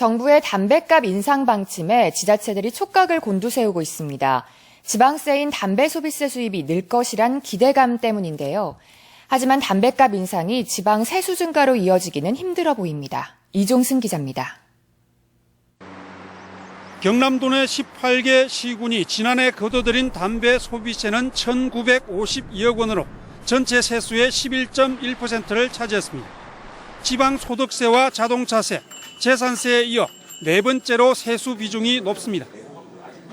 정부의 담배값 인상 방침에 지자체들이 촉각을 곤두세우고 있습니다. 지방세인 담배 소비세 수입이 늘 것이란 기대감 때문인데요. 하지만 담배값 인상이 지방 세수 증가로 이어지기는 힘들어 보입니다. 이종승 기자입니다. 경남도 내 18개 시군이 지난해 거둬들인 담배 소비세는 1,952억 원으로 전체 세수의 11.1%를 차지했습니다. 지방 소득세와 자동차세, 재산세에 이어 네 번째로 세수 비중이 높습니다.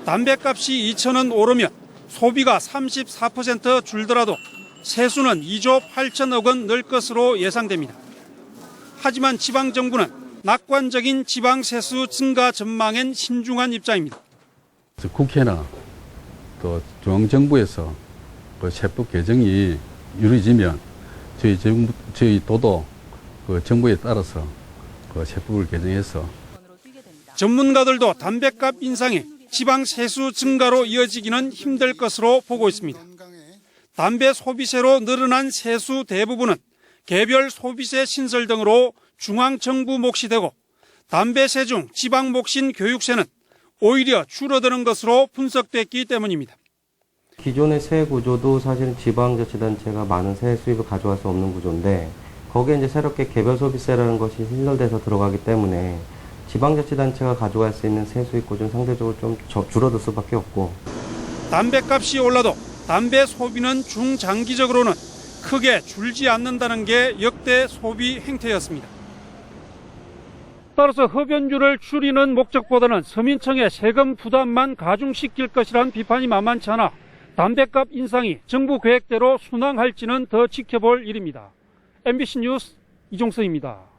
담배값이 2,000원 오르면 소비가 34% 줄더라도 세수는 2조 8천억 원 늘 것으로 예상됩니다. 하지만 지방 정부는 낙관적인 지방 세수 증가 전망엔 신중한 입장입니다. 국회나 또 중앙정부에서 그 세법 개정이 이루어지면 저희 정부, 저희 도도 그 정부에 따라서 그 세법을 개정해서 전문가들도 담배값 인상이 지방 세수 증가로 이어지기는 힘들 것으로 보고 있습니다. 담배 소비세로 늘어난 세수 대부분은 개별 소비세 신설 등으로 중앙정부 몫이 되고 담배세 중 지방 몫인 교육세는 오히려 줄어드는 것으로 분석됐기 때문입니다. 기존의 세 구조도 사실은 지방자치단체가 많은 세 수입을 가져갈 수 없는 구조인데 거기에 이제 새롭게 개별 소비세라는 것이 신설돼서 들어가기 때문에 지방자치단체가 가져갈 수 있는 세 수입 구조는 상대적으로 좀 저- 줄어들 수밖에 없고 담배값이 올라도 담배 소비는 중장기적으로는 크게 줄지 않는다는 게 역대 소비 행태였습니다. 따라서 흡연율을 줄이는 목적보다는 서민청의 세금 부담만 가중시킬 것이란 비판이 만만치 않아 담배값 인상이 정부 계획대로 순항할지는 더 지켜볼 일입니다. MBC 뉴스 이종서입니다.